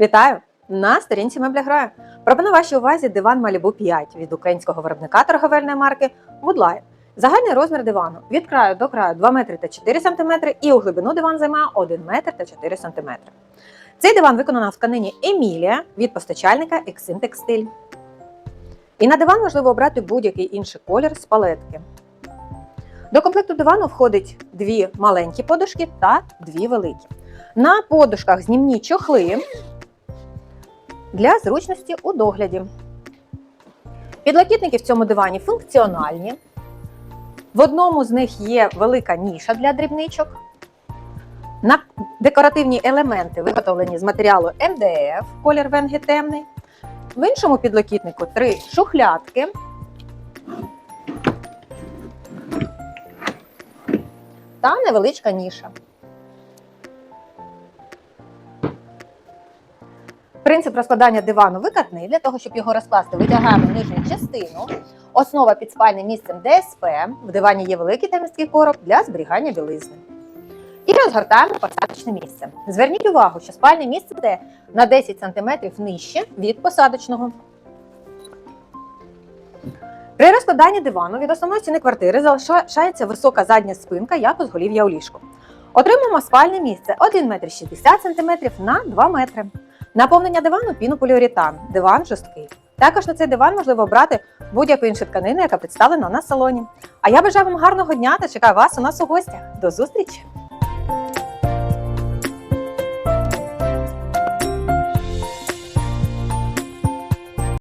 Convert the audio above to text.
Вітаю! На сторінці мебля грає. Пропоную вашій увазі диван Malibu 5 від українського виробника торговельної марки Woodline. Загальний розмір дивану від краю до краю 2 метри та 4 см і у глибину диван займає 1 метр та 4 см. Цей диван виконано в тканині Емілія від постачальника Exim Textile. І на диван можливо обрати будь-який інший колір з палетки. До комплекту дивану входить дві маленькі подушки та дві великі. На подушках знімні чохли для зручності у догляді. Підлокітники в цьому дивані функціональні. В одному з них є велика ніша для дрібничок. На декоративні елементи виготовлені з матеріалу МДФ, колір венги темний. В іншому підлокітнику три шухлядки. Та невеличка ніша. Принцип розкладання дивану викатний. Для того, щоб його розкласти, витягаємо нижню частину. Основа під спальним місцем ДСП. В дивані є великий та міський короб для зберігання білизни. І розгортаємо посадочне місце. Зверніть увагу, що спальне місце йде на 10 см нижче від посадочного. При розкладанні дивану від основної стіни квартири залишається висока задня спинка, як узголів'я у ліжку. Отримуємо спальне місце 1 метр 60 см на 2 метри. Наповнення дивану пінополіуретан. Диван жорсткий. Також на цей диван можливо обрати будь-яку іншу тканину, яка представлена на салоні. А я бажаю вам гарного дня та чекаю вас у нас у гостях. До зустрічі!